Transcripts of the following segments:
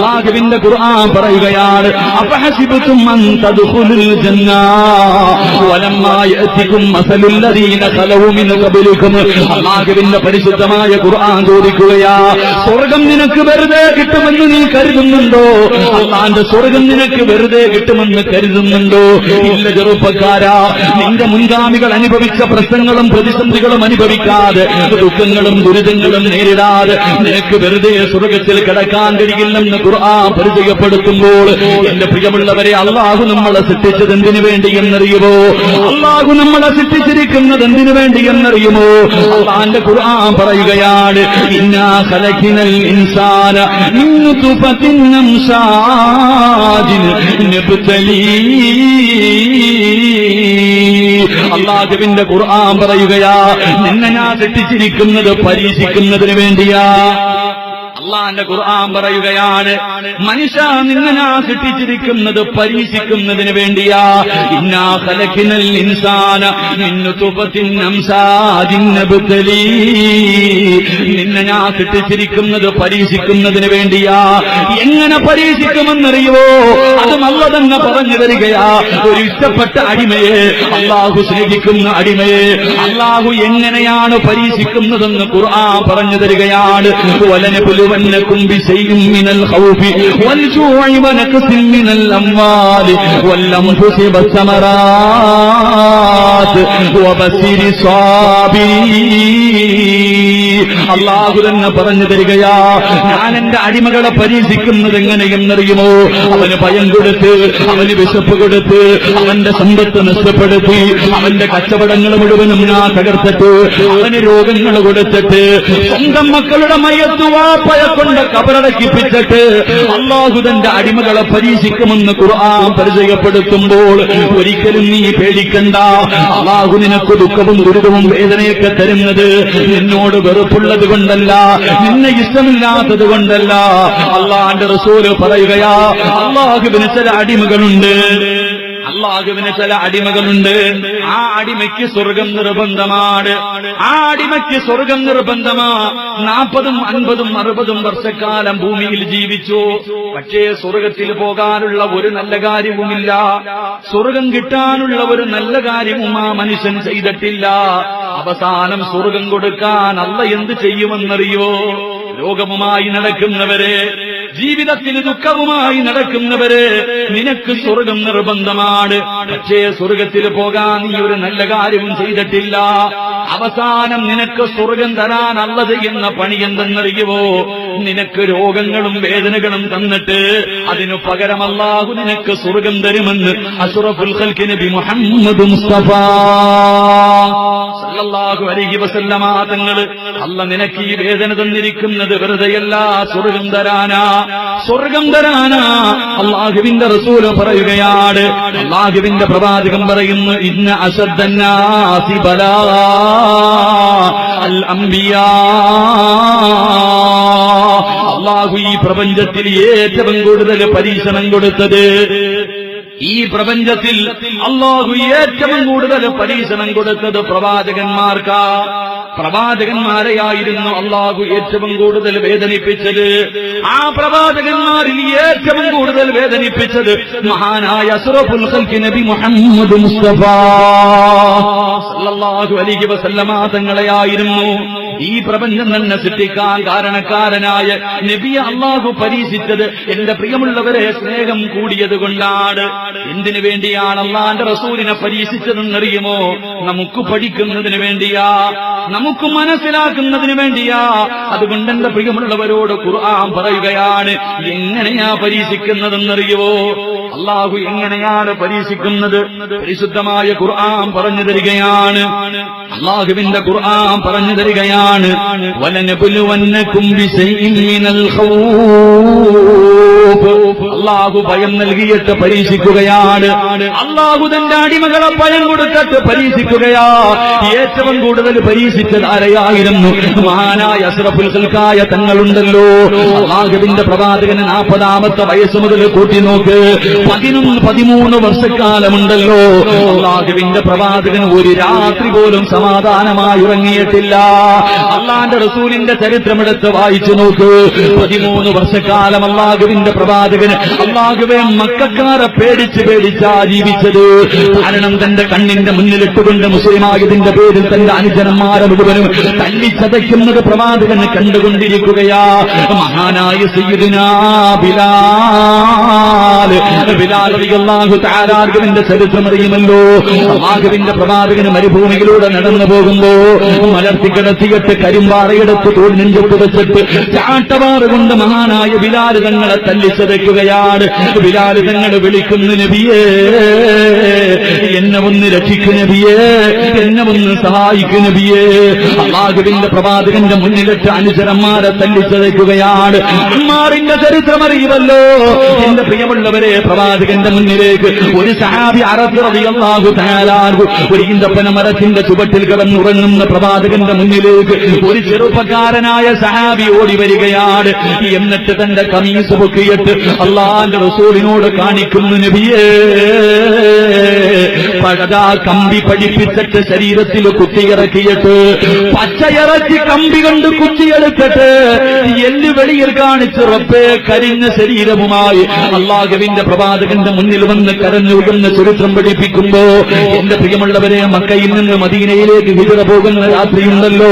അള്ളാഹുവിന്റെ ഖുർആൻ പറയുകയാണ് അഫഹസിബതും അൻ തദ്ഖുലുൽ ജന്ന വലമ്മാ യഅതികും മസലുൽ ലദീന ഖലവു മിൻ ഖബലികും. അള്ളാഹുവിന്റെ പരിശുദ്ധമായ ഖുർആൻ ചോദിക്കുകയാ സ്വർഗം നിനക്ക് വെറുതെ കിട്ടുമെന്ന് നീ കരുതുന്നുണ്ടോ? അള്ളാന്റെ സ്വർഗം നിനക്ക് വെറുതെ കിട്ടുമെന്ന് കരുതുന്നുണ്ടോ? ഇല്ല ചെറുപ്പക്കാരാ നിന്റെ മുൻഗാമികൾ അനുഭവിച്ച പ്രശ്നങ്ങളും പ്രതിസന്ധികളും അനുഭവിക്കാതെ ദുഃഖങ്ങളും ദുരിതങ്ങളും നേരിടാതെ നിനക്ക് വെറുതെ സ്വർഗത്തിൽ കിടക്കാൻ കഴിയില്ലെന്ന് ഖുർആൻ പരിചയപ്പെടുത്തുമ്പോൾ എന്റെ പ്രിയമുള്ളവരെ അള്ളാഹു നമ്മളെ സൃഷ്ടിച്ചത് എന്തിനു വേണ്ടി എന്നറിയുമോ? അള്ളാഹു നമ്മളെ സൃഷ്ടിച്ചിരിക്കുന്നത് എന്തിനു വേണ്ടി എന്നറിയുമോ? അള്ളാന്റെ ഖുർആൻ പറയുകയാണ് ഇൻസാന അള്ളാഹുവിന്റെ ഖുർആൻ പറയുകയാ നിന്നെ ഞാൻ സൃഷ്ടിച്ചിരിക്കുന്നത് പരീക്ഷിക്കുന്നതിന് വേണ്ടിയാ. അള്ളാന്റെ ഖുർആൻ പറയുകയാണ് മനുഷ്യ ഞാൻ സൃഷ്ടിച്ചിരിക്കുന്നത് പരീക്ഷിക്കുന്നതിന് വേണ്ടിയാ. ഇന്നാ ഇൻസാന നിന്നെ ഞാൻ സൃഷ്ടിച്ചിരിക്കുന്നത് പരീക്ഷിക്കുന്നതിന് വേണ്ടിയാ. എങ്ങനെ പരീക്ഷിക്കുമെന്നറിയുവോ? അള്ളതെന്ന് പറഞ്ഞു വരികയാ. ഒരു ഇഷ്ടപ്പെട്ട അടിമയെ അള്ളാഹു സ്നേഹിക്കുന്ന അടിമയെ അള്ളാഹു എങ്ങനെയാണ് പരീക്ഷിക്കുന്നതെന്ന് ഖുർആ പറഞ്ഞു തരികയാണ്. വലന് പുലുവന്നക്കും മിനൽ ഖൗഫി വൽ ജൂഇ വനക്സിൻ മിനൽ അംവാലി വൽ അംഫുസി ബസ്മറാ وبشر الصابرين അള്ളാഹു തന്നെ പറഞ്ഞു തരികയാ ഞാൻ എന്റെ അടിമകളെ പരീക്ഷിക്കുന്നത് എങ്ങനെയെന്നറിയുമോ അവന് ഭയം കൊടുത്ത് അവന് വിശപ്പ് കൊടുത്ത് അവന്റെ സമ്പത്ത് നഷ്ടപ്പെടുത്തി അവന്റെ കച്ചവടങ്ങൾ മുഴുവനും ഞാൻ തകർത്തിട്ട് അവന് രോഗങ്ങൾ കൊടുത്തിട്ട് സ്വന്തം മക്കളുടെ മയത്തു വാപ്പയെ കൊണ്ട് കബറടക്കിപ്പിച്ചിട്ട് അള്ളാഹു തന്റെ അടിമകളെ പരീക്ഷിക്കുമെന്ന് ഖുർആൻ പരിചയപ്പെടുത്തുമ്പോൾ ഒരിക്കലും നീ പേടിക്കണ്ട അള്ളാഹു നിനക്ക് ദുഃഖവും ദുരിതവും വേദനയൊക്കെ തരുന്നത് നിന്നോട് വെറുപ്പുള്ളത് കൊണ്ടല്ല നിന്നെ ഇഷ്ടമില്ലാത്തത് കൊണ്ടല്ല. അള്ളാന്റെ റസൂൽ പറയുകയാ അള്ളാഹുവിന് ചില അടിമകളുണ്ട്. അള്ളാഹുവിന് ചില അടിമകളുണ്ട്. ആ അടിമയ്ക്ക് സ്വർഗം നിർബന്ധമാണ്. ആ അടിമയ്ക്ക് സ്വർഗം നിർബന്ധമാ. നാൽപ്പതും അൻപതും അറുപതും വർഷക്കാലം ഭൂമിയിൽ ജീവിച്ചു. പക്ഷേ സ്വർഗത്തിൽ പോകാനുള്ള ഒരു നല്ല കാര്യവുമില്ല. സ്വർഗം കിട്ടാനുള്ള ഒരു നല്ല കാര്യവും ആ മനുഷ്യൻ ചെയ്തിട്ടില്ല. അവസാനം സ്വർഗം കൊടുക്കാൻ അല്ല എന്ത് ചെയ്യുമെന്നറിയോ? ലോകവുമായി നടക്കുന്നവരെ ജീവിതത്തിൽ ദുഃഖവുമായി നടക്കുന്നവര് നിനക്ക് സ്വർഗം നിർബന്ധമാണ്. പക്ഷേ സ്വർഗത്തിൽ പോകാൻ നീ ഒരു നല്ല കാര്യവും ചെയ്തിട്ടില്ല. അവസാനം നിനക്ക് സ്വർഗം അല്ല ചെയ്യുന്ന പണി എന്തെന്നറിയുവോ? നിനക്ക് രോഗങ്ങളും വേദനകളും തന്നിട്ട് അതിനു പകരമല്ലാഹു നിനക്ക് സ്വർഗം തരുമെന്ന് ഖൽക്ക് നബി മുഹമ്മദ് മുസ്തഫ സല്ലല്ലാഹു അലൈഹി വസല്ലമ തങ്ങൾ അല്ല നിനക്ക് ഈ വേദന തന്നിരിക്കുന്നത് വെറുതെയല്ല സ്വർഗം തരാനാ സ്വർഗം തരാനാ. അള്ളാഹുവിന്റെ റസൂൽ പറയുകയാണ് അള്ളാഹുവിന്റെ പ്രവാചകം പറയുന്നു ഇന്ന അശദ്ദന്നാസി ബലാ അൽ അംബിയാ. അള്ളാഹു ഈ പ്രപഞ്ചത്തിൽ ഏറ്റവും കൂടുതൽ പരീക്ഷണം കൊടുത്തത് ഈ പ്രപഞ്ചത്തിൽ അള്ളാഹു ഏറ്റവും കൂടുതൽ പരീക്ഷണം കൊടുത്തത് പ്രവാചകന്മാർക്കാ. പ്രവാചകന്മാരെയായിരുന്നു അള്ളാഹു ഏറ്റവും കൂടുതൽ വേദനിപ്പിച്ചത്. ആ പ്രവാചകന്മാരിൽ ഏറ്റവും കൂടുതൽ വേദനിപ്പിച്ചത് മഹാനായ അസ്റഫുൽ ഖൽഖി നബി മുഹമ്മദ് മുസ്തഫ. അലൈഹി വസല്ലമ തങ്ങളെയായിരുന്നു. ഈ പ്രപഞ്ചം തന്നെ സൃഷ്ടിക്കാൻ കാരണക്കാരനായ നബിയെ അള്ളാഹു പരീക്ഷിച്ചത് എന്റെ പ്രിയമുള്ളവരെ സ്നേഹം കൂടിയത് കൊണ്ടാണ്. എന്തിനു വേണ്ടിയാണ് അള്ളാന്റെ റസൂലിനെ പരീക്ഷിച്ചതെന്നറിയുമോ? നമുക്ക് പഠിക്കുന്നതിന് വേണ്ടിയാ നമുക്ക് മനസ്സിലാക്കുന്നതിന് വേണ്ടിയാ. അതുകൊണ്ട് എന്റെ പ്രിയമുള്ളവരോട് ഖുർആൻ പറയുകയാണ് എങ്ങനെയാ പരീക്ഷിക്കുന്നതെന്നറിയുവോ? അള്ളാഹു എങ്ങനെയാണ് പരീക്ഷിക്കുന്നത്? പരിശുദ്ധമായ ഖുർആൻ പറഞ്ഞു തരികയാണ്. അള്ളാഹുവിന്റെ ഖുർആൻ പറഞ്ഞു തരികയാണ്. ഖൗഫ് അള്ളാഹു ഭയം നൽകിയിട്ട് പരീക്ഷിക്കുകയാണ്. അള്ളാഹു തന്റെ അടിമകളെ ഭയം കൊടുത്തിട്ട് പരീക്ഷിക്കുകയാ. ഏറ്റവും കൂടുതൽ പരീക്ഷിച്ചത് ആരെയായിരുന്നു? മഹാനായ അസ്രഫുൽ ഖൽക്കായ തങ്ങളുണ്ടല്ലോ. അള്ളാഹുവിന്റെ പ്രവാചകന് നാൽപ്പതാമത്തെ വയസ്സ് മുതൽ കൂട്ടി നോക്ക്. പതിനൊന്ന് പതിമൂന്ന് വർഷക്കാലമുണ്ടല്ലോ. അള്ളാഹുവിന്റെ പ്രവാചകൻ ഒരു രാത്രി പോലും സമാധാനമായി ഉറങ്ങിയിട്ടില്ല. അള്ളാന്റെ റസൂലിന്റെ ചരിത്രമെടുത്ത് വായിച്ചു നോക്ക്. പതിമൂന്ന് വർഷക്കാലം അള്ളാഹുവിന്റെ പ്രവാചകന് അള്ളാഹുവെ മക്കാരെ പേടിച്ച് പേടിച്ചാ ജീവിച്ചത് കാരണം തന്റെ കണ്ണിന്റെ മുന്നിലിട്ടുകൊണ്ട് മുസ്ലിമായതിന്റെ പേരിൽ തന്റെ അനുജനന്മാരെ മുഴുവനും തല്ലിച്ചതയ്ക്കുന്നത് പ്രവാചകൻ കണ്ടുകൊണ്ടിരിക്കുകയാ. മഹാനായ സയ്യിദിനാ ബിലാൽ ബിലാൽ തആല ചരിത്രം അറിയുമല്ലോ. അള്ളാഹുവിന്റെ പ്രവാചകന് മരുഭൂമിയിലൂടെ നടന്നു പോകുമ്പോ മലർത്തി കരിമ്പാറയെടുത്ത് തോടി നെഞ്ചു വെച്ചിട്ട് ചാട്ടവാറ് കൊണ്ട് മഹാനായ ബിലാൽ തങ്ങളെ തല്ലിച്ചതയ്ക്കുകയാണ്. ബിലാൽ തങ്ങൾ വിളിക്കുന്നു നബിയേ എന്നെ ഒന്ന് രക്ഷിക്കു നബിയേ എന്നെ ഒന്ന് സഹായിക്കു നബിയേ. അള്ളാഹുവിന്റെ പ്രവാചകന്റെ മുന്നിലിട്ട് അനുചരന്മാരെ തല്ലിച്ചതയ്ക്കുകയാണ്. അമ്മാറിന്റെ ചരിത്രം അറിയുമല്ലോ. എന്റെ പ്രിയമുള്ളവരെ പ്രവാചകന്റെ മുന്നിലേക്ക്. ഒരു സഹാബി അറബിയല്ലാഹു താലാർഗു ഒരു ഈന്തപ്പന മരത്തിന്റെ ചുവട്ടിൽ കിടന്നുറങ്ങുന്ന പ്രവാചകന്റെ മുന്നിലേക്ക് ഒരു ചെറുപ്പക്കാരനായ സഹാബി ഓടി വരികയാണ്. എന്നിട്ട് തന്റെ കമീസ് പൊക്കിയിട്ട് അള്ളാന്റെ റസൂലിനോട് കാണിക്കുന്നു നബിയേ പഴതാ കമ്പി പഠിപ്പിച്ചിട്ട് ശരീരത്തിൽ കുത്തിയിറക്കിയിട്ട് പച്ചയിറക്കി കമ്പി കൊണ്ട് കുത്തിയെടുത്തിട്ട് എല്ല് വെളിയിൽ കാണിച്ച് റബ്ബേ കരിഞ്ഞ ശരീരവുമായി അള്ളാഹുവിന്റെ പ്രവാചകന്റെ മുന്നിൽ വന്ന് കരഞ്ഞുകൊടുന്ന ചരിത്രം പഠിപ്പിക്കുമ്പോ എന്റെ പ്രിയമുള്ളവരെ മക്കയിൽ നിന്ന് മദീനയിലേക്ക് വിവിധ പോകുന്ന രാത്രിയുണ്ടല്ലോ.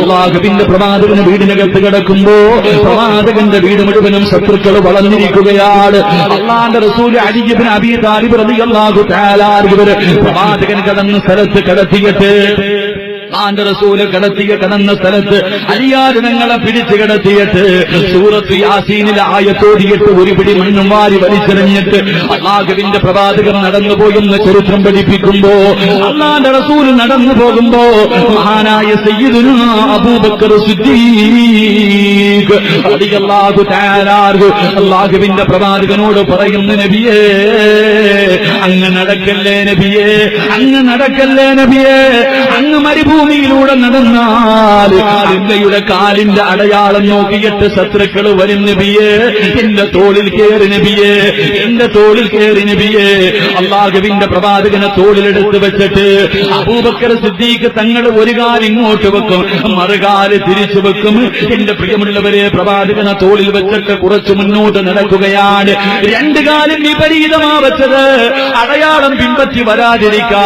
അള്ളാഹുവിന്റെ പ്രവാചകന് വീടിനകത്ത് കിടക്കുമ്പോ പ്രവാചകന്റെ വീട് മുഴുവനും ശത്രുക്കൾ വളർന്നിരിക്കുകയാണ്. അള്ളാന്റെ റസൂൽ അരിജിബിന് അബി താലിബ് റളിയല്ലാഹു തആല ഇവർ പ്രവാചകൻ കടന്ന സ്ഥലത്ത് കിടത്തിയിട്ട് ആന്റെ റസൂൽ കിടത്തിയ കിടന്ന സ്ഥലത്ത് അരിയാരിനങ്ങളെ പിടിച്ചു കിടത്തിയിട്ട് സൂറത്ത് യാസീനിലെ ആയത്തോടിയിട്ട് ഒരു പിടി മണ്ണും വാരി വലിച്ചെറിഞ്ഞിട്ട് അള്ളാഹുവിന്റെ പ്രവാചകർ നടന്നു പോയെന്ന് ചരിത്രം പഠിപ്പിക്കുമ്പോ അള്ളാന്റെ റസൂൽ നടന്നു പോകുമ്പോ മഹാനായ അബൂബക്കർ അള്ളാഹുവിന്റെ പ്രവാചകനോട് പറയുന്ന നബിയേ അങ്ങ് നടക്കല്ലേ നബിയേ അങ്ങ് നടക്കല്ലേ നബിയേ അങ്ങ് മരുഭൂമിയിലൂടെ നടന്നാൽ കാലിന്റെ അടയാളം നോക്കിയിട്ട് ശത്രുക്കൾ വരും നബിയേ. എന്റെ തോളിൽ കയറി നബിയേ. എന്റെ തോളിൽ കയറി നബിയേ. അള്ളാഹുവിന്റെ പ്രവാചകനെ തോളിലെടുത്ത് വെച്ചിട്ട് അബൂബക്കർ സിദ്ദീഖ് തങ്ങൾ ഒരു കാൽ ഇങ്ങോട്ട് വെക്കും. മറുകാൽ തിരിച്ചു വെക്കും. എന്റെ പ്രിയമുള്ളവരെ പ്രവാചകനെ തോളിൽ വെച്ചിട്ട് കുറച്ച് മുന്നോട്ട് നടക്കുകയാണ്. രണ്ട് കാലം വിപരീതമാ വെച്ചത്. അടയാളം പിൻപറ്റി വരാതിരിക്കാ.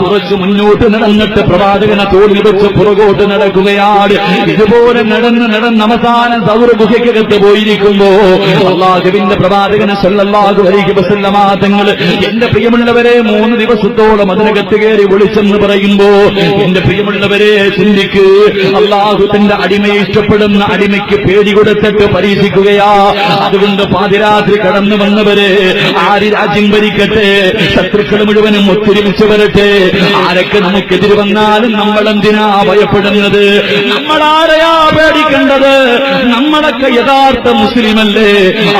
കുറച്ച് മുന്നോട്ട് നടന്നിട്ട് പ്രവാചകനെ തോളിൽ വെച്ച് പുറകോട്ട് നടക്കുകയാണ്. ഇതുപോലെ നടന്ന് നടന്ന് അവസാനം സൗര ഗുഹയ്ക്കകത്ത് പോയിരിക്കുമ്പോ അള്ളാഹുവിന്റെ പ്രവാചകനെ സല്ലല്ലാഹു അലൈഹി വസല്ലമ തങ്ങൾ എന്റെ പ്രിയമുള്ളവരെ മൂന്ന് ദിവസത്തോളം അതിനകത്ത് കയറി വിളിച്ചെന്ന് പറയുമ്പോ എന്റെ പ്രിയമുള്ളവരെ ചിന്തിക്ക്. അള്ളാഹു തന്റെ അടിമയെ ഇഷ്ടപ്പെടുന്ന അടിമയ്ക്ക് പേടി കൊടുത്തിട്ട് പരീക്ഷിക്കുകയാ. അതുകൊണ്ട് പാതിരാത്രി കടന്നു വന്നവരെ ആര് രാജ്യം ഭരിക്കട്ടെ? ശത്രുക്കൾ മുഴുവനും ഒത്തൊരുമിച്ച് വരട്ടെ? ആരൊക്കെ നമുക്കെതിര് വന്നാലും നമ്മൾ എന്തിനാ ഭയപ്പെടുന്നത്? നമ്മൾ ആരെയാ പേടിക്കേണ്ടത്? നമ്മളൊക്കെ യഥാർത്ഥ മുസ്ലിമല്ലേ?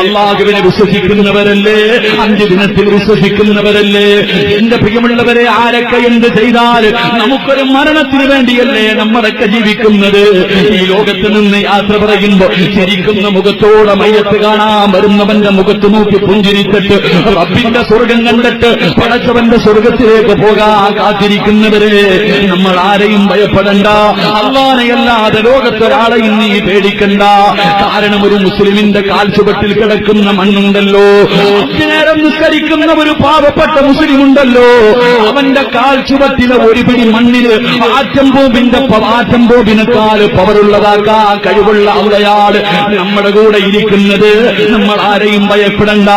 അള്ളാഹുവിനെ വിശ്വസിക്കുന്നവരല്ലേ? അഞ്ച് ദിനത്തിൽ വിശ്വസിക്കുന്നവരല്ലേ? എന്റെ പ്രിയമുള്ളവരെ ആരൊക്കെ എന്ത് ചെയ്താൽ നമുക്കൊരു മരണത്തിന് വേണ്ടിയല്ലേ നമ്മളൊക്കെ ജീവിക്കുന്നത്? ഈ ലോകത്ത് നിന്ന് യാത്ര പറയുമ്പോ ചിരിക്കുന്ന മുഖത്തോടെ മയ്യത്ത് കാണാൻ വരുന്നവന്റെ മുഖത്ത് നോക്കി പുഞ്ചിരിച്ചിട്ട് റബ്ബിന്റെ സ്വർഗം കണ്ടിട്ട് പടച്ചവന്റെ സ്വർഗത്തിലേക്ക് പോകാൻ കാത്തിരിക്കുന്നവരെ. നമ്മൾ ആരെയും ഭയപ്പെടണ്ട. അള്ളാനെയല്ലാതെ ലോകത്തൊരാളെയും നീ പേടിക്കണ്ട. കാരണം ഒരു മുസ്ലിമിന്റെ കാൽച്ചുവട്ടിൽ കിടക്കുന്ന മണ്ണുണ്ടല്ലോ. നേരം നിസ്കരിക്കുന്ന ഒരു പാവപ്പെട്ട മുസ്ലിം ഉണ്ടല്ലോ അവന്റെ കാൽച്ചുവട്ടിലെ ഒരു പിടി മണ്ണിൽ ആറ്റം ബോബിന്റെ ആറ്റം ബോബിനെക്കാൾ പവറുള്ളതാക്കാ കഴിവുള്ള അവളയാൾ നമ്മുടെ കൂടെ ഇരിക്കുന്നത്. നമ്മൾ ആരെയും ഭയപ്പെടണ്ട.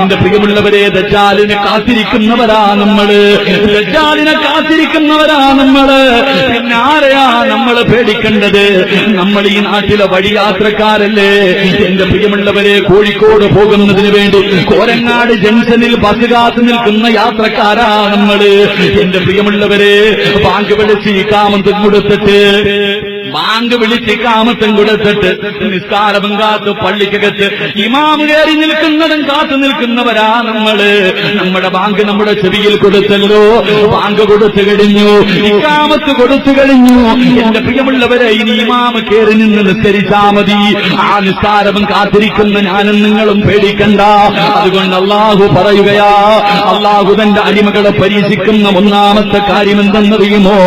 എന്റെ പ്രിയമുള്ളവരെ ദജാലിനെ കാത്തിരിക്കുന്നവരാ നമ്മൾ. ദജാലിനെ കാത്തിരിക്കുന്നവരാ നമ്മൾ. പിന്നെ ആരെയാ നമ്മൾ പേടിക്കേണ്ടത്? നമ്മൾ ഈ നാട്ടിലെ വഴിയാത്രക്കാരല്ലേ? എന്റെ പ്രിയമുള്ളവരെ കോഴിക്കോട് പോകുന്നതിന് വേണ്ടി കോരങ്ങാട് ജംഗ്ഷനിൽ ബസ് കാത്തു നിൽക്കുന്ന യാത്രക്കാരാ നമ്മൾ. എന്റെ പ്രിയമുള്ളവരെ ബാങ്ക് വിളിച്ച് ഈ കാമന്തും കൊടുത്തിട്ട് ബാങ്ക് വിളിച്ച് കാമത്തം കൊടുത്തിട്ട് നിസ്കാരവും കാത്ത് പള്ളിക്കകത്ത് ഇമാം കയറി നിൽക്കുന്നതും കാത്തു നിൽക്കുന്നവരാ നമ്മൾ. നമ്മുടെ ബാങ്ക് നമ്മുടെ ചെവിയിൽ കൊടുത്തല്ലോ. ബാങ്ക് കൊടുത്തു കഴിഞ്ഞു. ഇക്കാമത്ത് കൊടുത്തു കഴിഞ്ഞു. എന്റെ പ്രിയമുള്ളവരെ ഇനി ഇമാമ് കയറി നിന്ന് നിസ്കരിച്ചാ മതി. ആ നിസ്കാരവും കാത്തിരിക്കുന്ന ഞാനും നിങ്ങളും പേടിക്കണ്ട. അതുകൊണ്ട് അള്ളാഹു പറയുകയാ അള്ളാഹു തന്റെ അടിമകളെ പരീക്ഷിക്കുന്ന ഒന്നാമത്തെ കാര്യം എന്തെന്നറിയുമോ?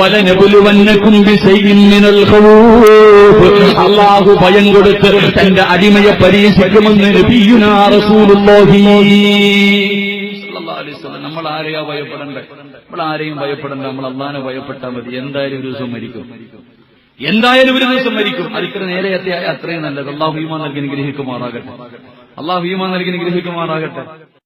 വലനപുലുവന്നക്കും കുമ്പി ഖൗഫ്. അള്ളാഹു ഭയം കൊടുത്ത് തന്റെ അടിമയെ പരീക്ഷിക്കുമെന്ന്. നമ്മൾ ആരെയാ ഭയപ്പെടണ്ടേ? നമ്മൾ ആരെയും ഭയപ്പെടണ്ട. നമ്മൾ അള്ളാനെ ഭയപ്പെട്ടാൽ മതി. എന്തായാലും ഒരു ദിവസം മരിക്കും. എന്തായാലും ഒരു ദിവസം മരിക്കും. അതിക്ര നേരെ അത്രയും നല്ലത്. അള്ളാഹു ഈമാൻ നൽകി നിഗ്രഹിക്കുമാറാകട്ടെ അള്ളാഹു ഈമാൻ നൽകി അനുഗ്രഹിക്കുമാറാകട്ടെ.